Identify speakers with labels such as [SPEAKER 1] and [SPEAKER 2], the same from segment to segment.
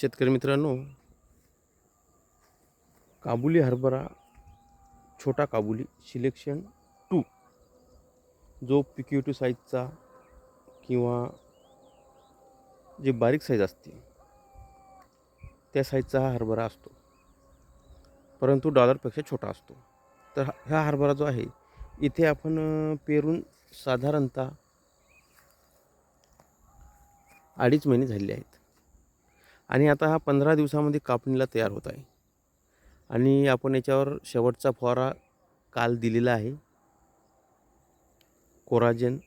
[SPEAKER 1] शेतकरी मित्रांनो काबुली हरभरा छोटा काबुली सिलेक्शन टू जो पिक्यू टू साईजचा किंवा जे बारीक साईज असते त्या साईजचा हा हरभरा असतो. परंतु डॉलरपेक्षा छोटा असतो. तर हा- हरभरा जो आहे इथे आपण पेरून साधारणतः अडीच महिने झालेले आहेत. आणि आता हा पंधरा दिवसामध्ये कापणीला तयार होत आहे. आणि आपण याच्यावर शेवटचा फवारा काल दिलेला आहे. कोराजन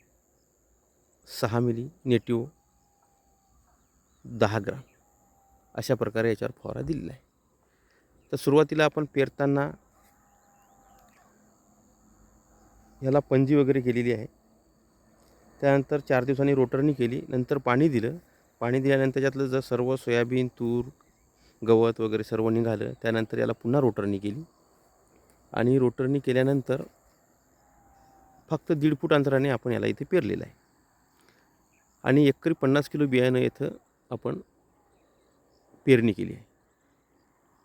[SPEAKER 1] सहा मिली नेटिव्ह दहा ग्राम अशा प्रकारे याच्यावर फवारा दिलेला आहे. तर सुरुवातीला आपण पेरताना ह्याला पंजी वगैरे केलेली आहे. त्यानंतर चार दिवसांनी रोटरनी केली नंतर पाणी दिलं. पाणी दिल्यानंतर त्याच्यातलं जर सर्व सोयाबीन तूर गवत वगैरे सर्व निघालं त्यानंतर याला पुन्हा रोटरनी केली. आणि रोटरनी केल्यानंतर फक्त दीड फूट अंतराने आपण याला इथे पेरलेलं आहे. आणि एकरी पन्नास किलो बियाणं इथं आपण पेरणी केली आहे.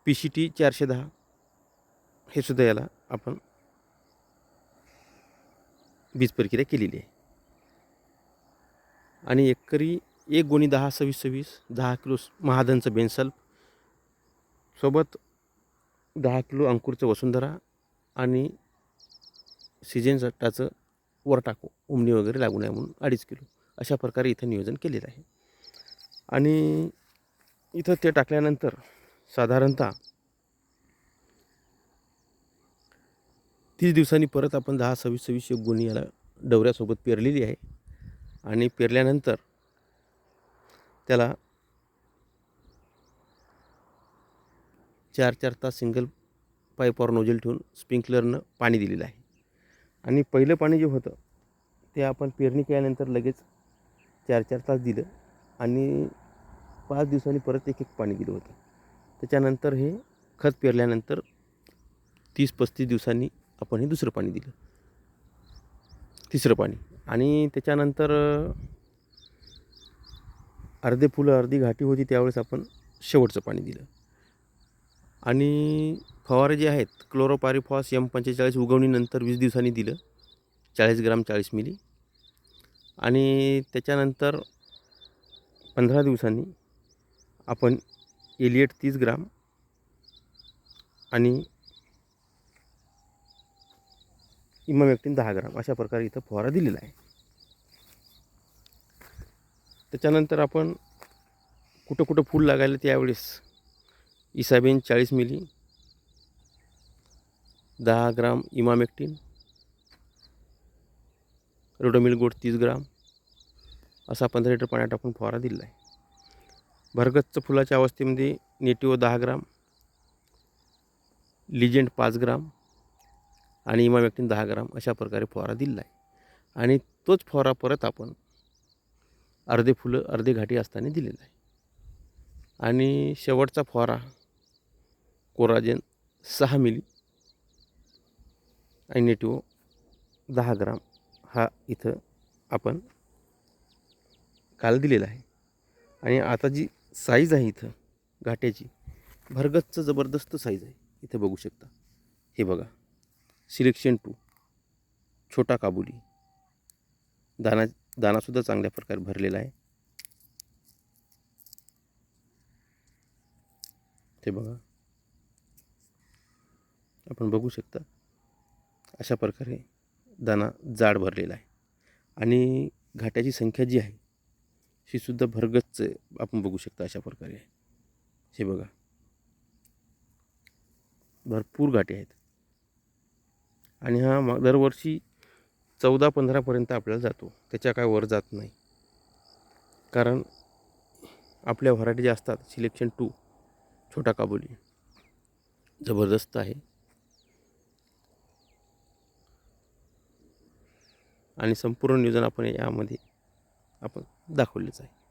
[SPEAKER 1] पी सी टी चारशे दहा हे सुद्धा याला आपण बीज प्रक्रिया केलेली आहे. आणि एकरी एक गोणी दहा सव्वीस सव्वीस दहा किलो महादनचं बेन्सल्फ सोबत दहा किलो अंकुरचं वसुंधरा आणि सिजन सट्टाचं वर टाकू. उमणी वगैरे लागू नये म्हणून अडीच किलो. अशा प्रकारे इथं नियोजन केलेलं आहे. आणि इथं ते टाकल्यानंतर साधारणतः तीस दिवसांनी परत आपण दहा सव्वीस सव्वीस एक गुणी याला डवऱ्यासोबत पेरलेली आहे. आणि पेरल्यानंतर त्याला चार चार तास सिंगल पाईपवर नोजल ठेवून स्प्रिंकलरनं पाणी दिलेलं आहे. आणि पहिलं पाणी जे होतं ते आपण पेरणी केल्यानंतर लगेच चार चार तास दिलं आणि पाच दिवसांनी परत एक एक पाणी दिलं होतं. त्याच्यानंतर हे खत पेरल्यानंतर तीस पस्तीस दिवसांनी आपण हे दुसरं पाणी दिलं. तिसरं पाणी. आणि त्याच्यानंतर अर्धे फुलं अर्धी घाटी होती त्यावेळेस आपण शेवटचं पाणी दिलं. आणि फवारे जे आहेत क्लोरोपारिफॉस एम पंचेचाळीस उगवणीनंतर वीस दिवसांनी दिलं. चाळीस ग्राम चाळीस मिली. आणि त्याच्यानंतर पंधरा दिवसांनी आपण एलिएट तीस ग्राम आणि इमामॅक्टिन दहा ग्राम अशा प्रकारे इथं फवारा दिलेला आहे. त्याच्यानंतर आपण कुठं कुठं फूल लागायला त्यावेळेस इसाबेन चाळीस मिली दहा ग्राम इमामेक्टिन रोडोमिल गोड तीस ग्राम असा पंधरा लिटर पाण्यात टाकून फवारा दिलेला आहे. भरगच्च फुलाच्या अवस्थेमध्ये नेटिव्ह दहा ग्राम लिजेंड पाच ग्राम आणि इमामेक्टिन दहा ग्राम अशा प्रकारे फवारा दिलेला आहे. आणि तोच फवारा परत आपण अर्धे फुलं अर्धे घाटी असताना दिलेलं आहे आणि शेवटचा फवारा कोराजेन सहा मिली आणि नेटिव दहा ग्राम हा इथं आपण काल दिलेला आहे. आणि आता जी साईज आहे इथं घाट्याची भरगतचं जबरदस्त साईज आहे. इथं बघू शकता. हे बघा. सिलेक्शन टू छोटा काबुली. दाना दानासुद्धा चांगल्या प्रकारे भरलेला आहे. ते बघा. आपण बघू शकता. अशा प्रकारे दाना जाड भरलेला आहे. आणि घाट्याची संख्या जी आहे ही सुद्धा भरगतच आपण बघू शकता अशा प्रकारे. आहे हे बघा. भरपूर घाटे आहेत. आणि हा दरवर्षी चौदा पंधरापर्यंत आपल्याला जातो. त्याच्या काय वर जात नाही. कारण आपल्या व्हरायटी ज्या असतात सिलेक्शन टू छोटा काबुली जबरदस्त आहे. आणि संपूर्ण नियोजन आपण यामध्ये आपण दाखवलेच आहे.